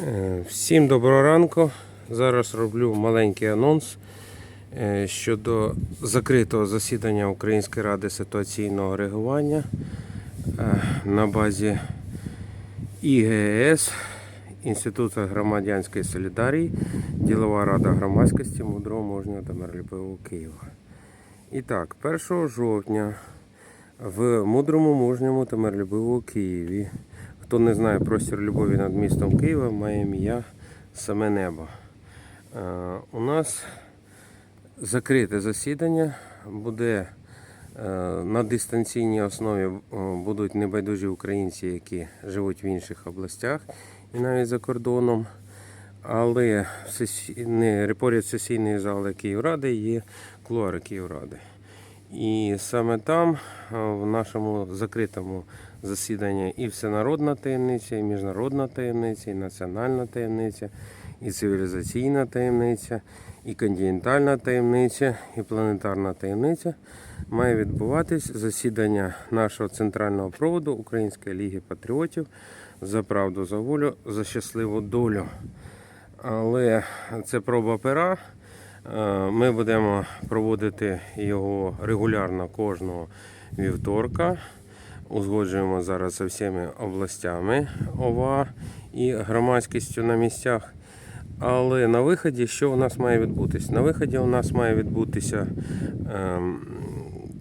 Е, Всім доброго ранку. Зараз роблю маленький анонс е, щодо закритого засідання Української ради ситуаційного реагування е, на базі ІГС Інституту громадянської солідарії, Ділова рада громадськості мудрого можнього та миролюбивого Києва. І так, 1 жовтня в мудрому, мужньому та миролюбивому Києві. Хто не знає простір любові над містом Києва, має ім'я Саме Небо. Е, У нас закрите засідання буде е, на дистанційній основі е, будуть небайдужі українці, які живуть в інших областях і навіть за кордоном. Але не, сесійної зали Київради є кулуари Київради. І саме там, в нашому закритому засіданні, і всенародна таємниця, і міжнародна таємниця, і національна таємниця, і цивілізаційна таємниця, і континентальна таємниця, і планетарна таємниця має відбуватись засідання нашого центрального проводу Української ліги патріотів за правду, за волю, за щасливу долю. Але це проба пера. Е, Ми будемо проводити його регулярно кожного вівторка. Узгоджуємо зараз зі всіма областями ОВА і громадськістю на місцях. Але на виході, що у нас має відбутися? На виході у нас має відбутися ем,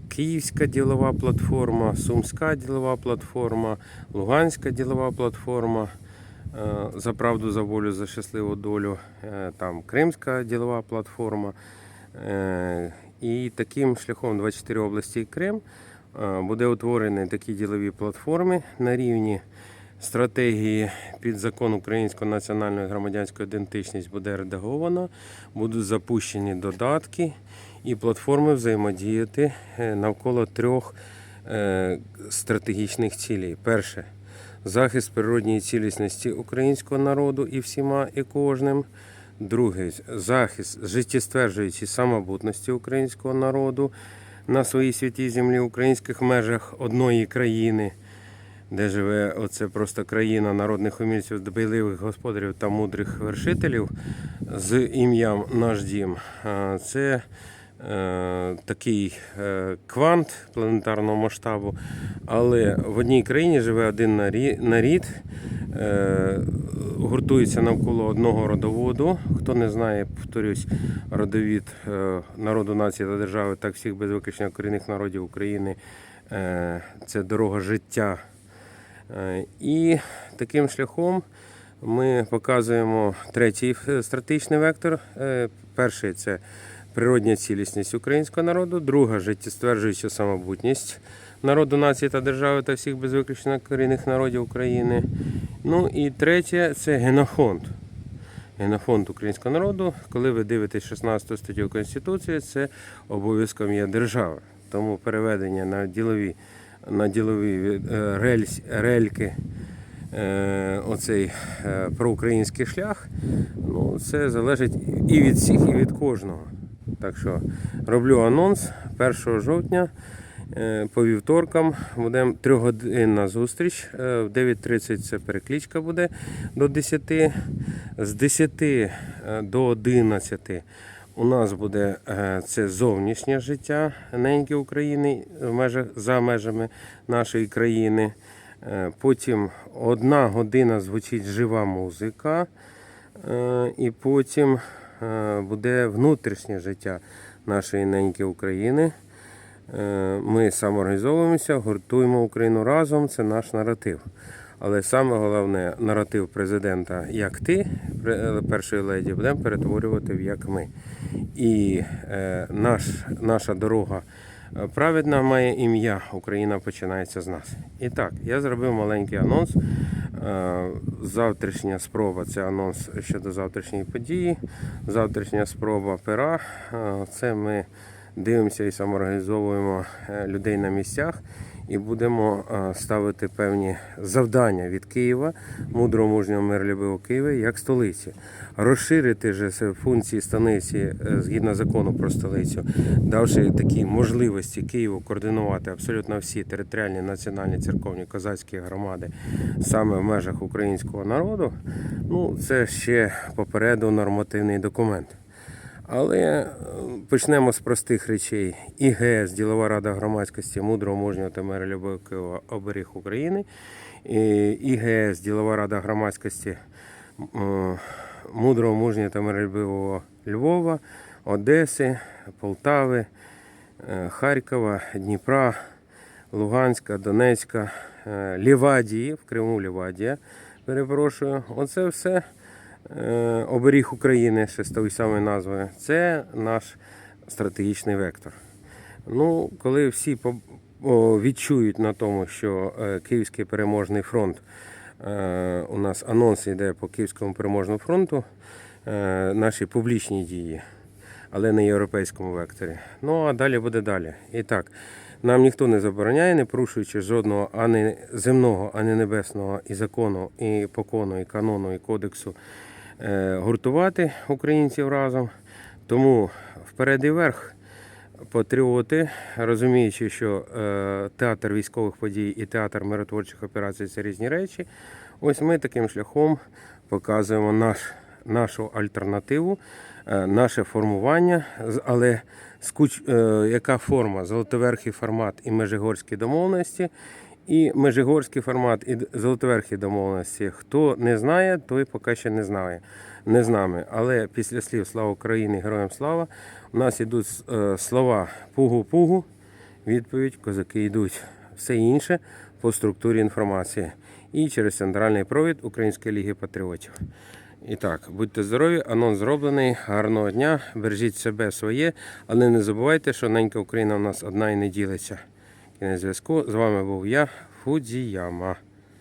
Київська ділова платформа, Сумська ділова платформа, Луганська ділова платформа. Е, За правду, за волю, за щасливу долю. Е, Там Кримська ділова платформа. Е, І таким шляхом 24 області Крим буде утворені такі ділові платформи на рівні стратегії під закон української національної громадянської ідентичність буде редаговано, будуть запущені додатки і платформи взаємодіяти навколо трьох стратегічних цілей. Перше захист природньої цілісності українського народу і всіма і кожним. Другий захист життєстверджуючої самобутності українського народу на своїй святій землі українських межах одної країни, де живе оце просто країна народних умільців, дбайливих господарів та мудрих вершителів з ім'ям наш дім. Це такий е, квант планетарного масштабу, але в одній країні живе один нарід, е, гуртується навколо одного родоводу. Хто не знає, повторюсь, родовід е, народу, нації та держави, так всіх без виключення корінних народів України. е, Це дорога життя. Е, І таким шляхом ми показуємо третій е, стратегічний вектор. Е, Перший це природня цілісність українського народу, друга життєстверджуюча самобутність народу, нації та держави та всіх без виключення корінних народів України. Ну і третє це генофонд. Генофонд українського народу. Коли ви дивитесь 16 статтю Конституції, це обов'язком є держава. Тому переведення на ділові, на ділові е, рельс, рельки е, оцей е, проукраїнський шлях, ну, це залежить і від всіх, і від кожного. Так що роблю анонс 1 жовтня. е, По вівторкам будемо трьохгодинна зустріч. Е, В 9.30 це перекличка буде до 10. З 10 е, до 11 у нас буде це зовнішнє життя неньки України за межами нашої країни. Потім одна година звучить жива музика. І потім буде внутрішнє життя нашої неньки України. Е, Ми самоорганізовуємося, гуртуємо Україну разом. Це наш наратив. Але саме головне наратив президента як ти, першої леді, будемо перетворювати в як ми. І е, наш, наша дорога е, праведна має ім'я. Україна починається з нас. І так, я зробив маленький анонс. Е, Завтрашня спроба це анонс щодо завтрашньої події. Завтрашня спроба пера. Е, Це ми дивимося і самоорганізовуємо е, людей на місцях і будемо е, ставити певні завдання від Києва, мудрого мужнього миролюбивого Києва, як столиці. Розширити же функції станиці е, згідно закону про столицю, давши такі можливості Києву координувати абсолютно всі територіальні національні церковні козацькі громади саме в межах українського народу. Ну, це ще попереду нормативний документ. Але е, почнемо з простих речей. ІГС, Ділова рада громадськості мудрого, мужнього та миролюбивого оберіг України. ІГС, Ділова рада громадськості мудрого, мужнього та миролюбивого Львова, Одеси, Полтави, е, Харкова, Дніпра, Луганська, Донецька, е, Лівадії, в Криму Лівадія, перепрошую. Оце все е, оберіг України, ще з тою самою назвою. Це наш стратегічний вектор. Ну, коли всі відчують на тому, що е, Київський переможний фронт, е, у нас анонс йде по Київському переможному фронту, е, наші публічні дії, але на європейському векторі. Ну а далі буде далі. І так, нам ніхто не забороняє, не порушуючи жодного ані земного, ані небесного і закону, і покону, і канону, і кодексу е, гуртувати українців разом. Тому вперед і вверх патріоти, розуміючи, що е, театр військових подій і театр миротворчих операцій це різні речі. Ось ми таким шляхом показуємо наш, нашу альтернативу, е, наше формування, але е, яка форма? Золотоверхий формат і межигорські домовленості. І межигорський формат, і золотоверхі домовленості. Хто не знає, той поки ще не знає. Не з нами. Але після слів Слава Україні, героям слава, у нас йдуть е, слова пугу-пугу, відповідь, козаки йдуть. Все інше по структурі інформації. І через центральний провід Української ліги патріотів. І так, будьте здорові, анонс зроблений. Гарного дня, бережіть себе своє, але не забувайте, що ненька Україна у нас одна і не ділиться. Кінець зв'язку. З вами був я, Фудзіяма.